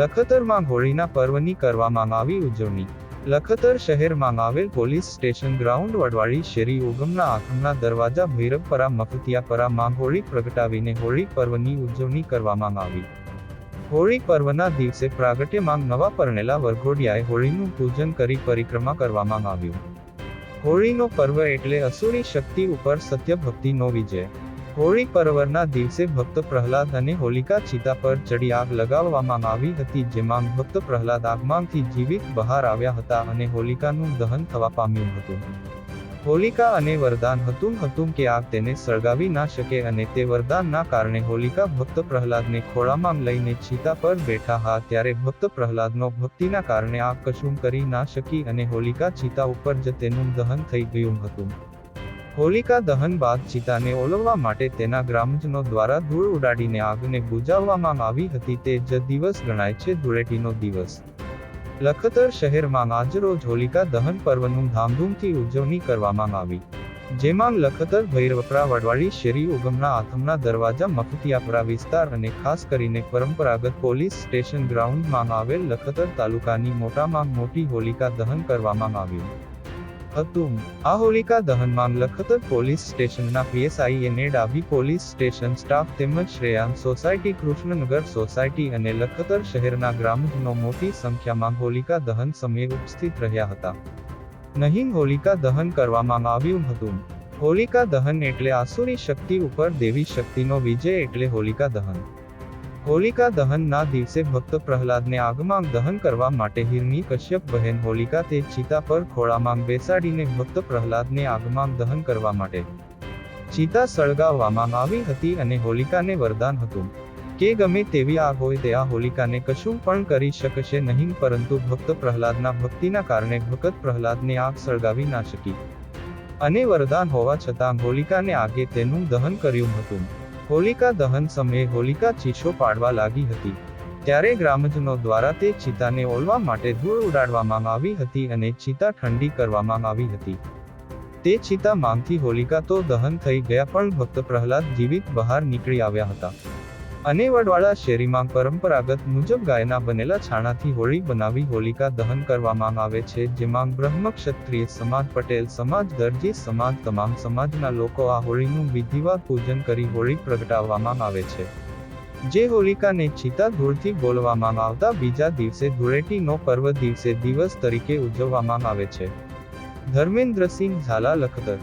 લખતરમાં હોળીના પર્વની કરવામાં આવી ઉજવણી. લખતર શહેરમાં આવેલ પોલીસ સ્ટેશન ગ્રાઉન્ડ વડવાળી શેરી ઉગમના આખમના દરવાજા ભૈરવપરા મફતિયાપરા માં હોળી પ્રગટાવીને હોળી પર્વની ઉજવણી કરવામાં આવી. હોળી પર્વના દિવસે પ્રાગટ્યમાં નવા પરણેલા વરઘોડિયાએ હોળીનું પૂજન કરી પરિક્રમા કરવામાં આવ્યું. હોળીનો પર્વ એટલે અસુરી શક્તિ ઉપર સત્ય ભક્તિનો વિજય. હોળી પર્વના દિવસે ભક્ત પ્રહલાદ અને હોલિકા ચિતા પર ચડી આગ લગાવવામાં આવી હતી, જેમાં ભક્ત પ્રહલાદ આગમાંથી જીવિત બહાર આવ્યા હતા અને હોલિકાનું દહન થવા પામ્યું હતું. હોલિકા અને વરદાન હતું હતું કે આગ તેને સળગાવી ના શકે અને તે વરદાનના કારણે હોલિકા ભક્ત પ્રહલાદને ખોળામાં લઈને ચિતા પર બેઠા હા, ત્યારે ભક્ત પ્રહલાદનો ભક્તિના કારણે આગ કશું કરી ના શકી અને હોલિકા ચિતા ઉપર જ તેનું દહન થઈ ગયું હતું. હોલિકા દહન બાદ ચિતાને ઓલવવા માટે તેના ગ્રામજનો દ્વારા ધૂળ ઉડાડીને આગને બુજાવવામાં આવી હતી તે જ દિવસ ગણાય છે ધૂળેટીનો દિવસ. લખતર શહેરમાં આજરોજ હોલિકા દહન પર્વનું ધામધૂમથી ઉજવણી કરવામાં આવી. જેમાં લખતર ભૈરવપરા વડવાળી શેરી ઉગમના આથમના દરવાજા મફતિયાપરા વિસ્તાર અને ખાસ કરીને પરંપરાગત પોલીસ સ્ટેશન ગ્રાઉન્ડમાં આવેલ લખતર તાલુકાની મોટામાં મોટી હોલિકા દહન કરવામાં આવ્યું હતું. આ હોલિકા દહનમાં લખતર પોલીસ સ્ટેશનના PSI N Dabhi police station staff તેમજ શ્રેયાંગ સોસાયટી, કૃષ્ણનગર સોસાયટી અને લખતર શહેરના ગ્રામજનો મોટી સંખ્યામાં હોલિકા દહન સમયે ઉપસ્થિત રહ્યા હતા. નહીં હોલિકા દહન કરવામાં આવ્યું હતું. હોલિકા દહન એટલે આસુરી શક્તિ ઉપર દેવી શક્તિનો વિજય એટલે હોલિકા દહન. હોલિકા દહનના દિવસે ભક્ત પ્રહલાદને આગમાં દહન કરવા માટે હિરની કશ્યપ બહેન હોલિકા તે ચિતા પર ખોળામાં બેસાડીને ભક્ત પ્રહલાદને આગમાં દહન કરવા માટે ચિતા સળગાવવામાં આવી હતી અને હોલિકાને વરદાન હતું. કે ગમે તેવી આગ હોય તે આ હોલિકાને કશું પણ કરી શકશે નહીં પરંતુ ભક્ત પ્રહલાદના ભક્તિના કારણે ભગત પ્રહલાદને આગ સળગાવી ના શકી. અને વરદાન હોવા છતાં હોલિકાને આગે તેનું દહન કર્યું હતું. હોલિકા દહન સમયે હોલિકા ચીસો પાડવા લાગી હતી. ત્યારે ગ્રામજનો દ્વારા તે ચિતાને ઓલવા માટે ધૂળ ઉડાડવામાં આવી હતી અને ચિતા ઠંડી કરવામાં આવી હતી. તે ચિતા માંગથી હોલિકા તો દહન થઈ ગયા પણ ભક્ત પ્રહલાદ જીવિત બહાર નીકળી આવ્યા હતા. અને વડવાળા શેરીમાં પરંપરાગત મુજબ ગાયના બનેલા છાણાથી હોળી બનાવી હોલિકા દહન કરવામાં આવે છે, જેમાં બ્રહ્મ ક્ષત્રિય સમાજ પટેલ સમાજ દરજી સમાજ તમામ સમાજના લોકો આ હોળીનું વિધિવાર પૂજન કરી હોળી પ્રગટાવવામાં આવે છે. જે હોલિકાને ચિતા ધૂળથી બોલવામાં આવતા બીજા દિવસે ધૂળેટીનો પર્વ દિવસે દિવસ તરીકે ઉજવવામાં આવે છે. ધર્મેન્દ્રસિંહ ઝાલા લખતર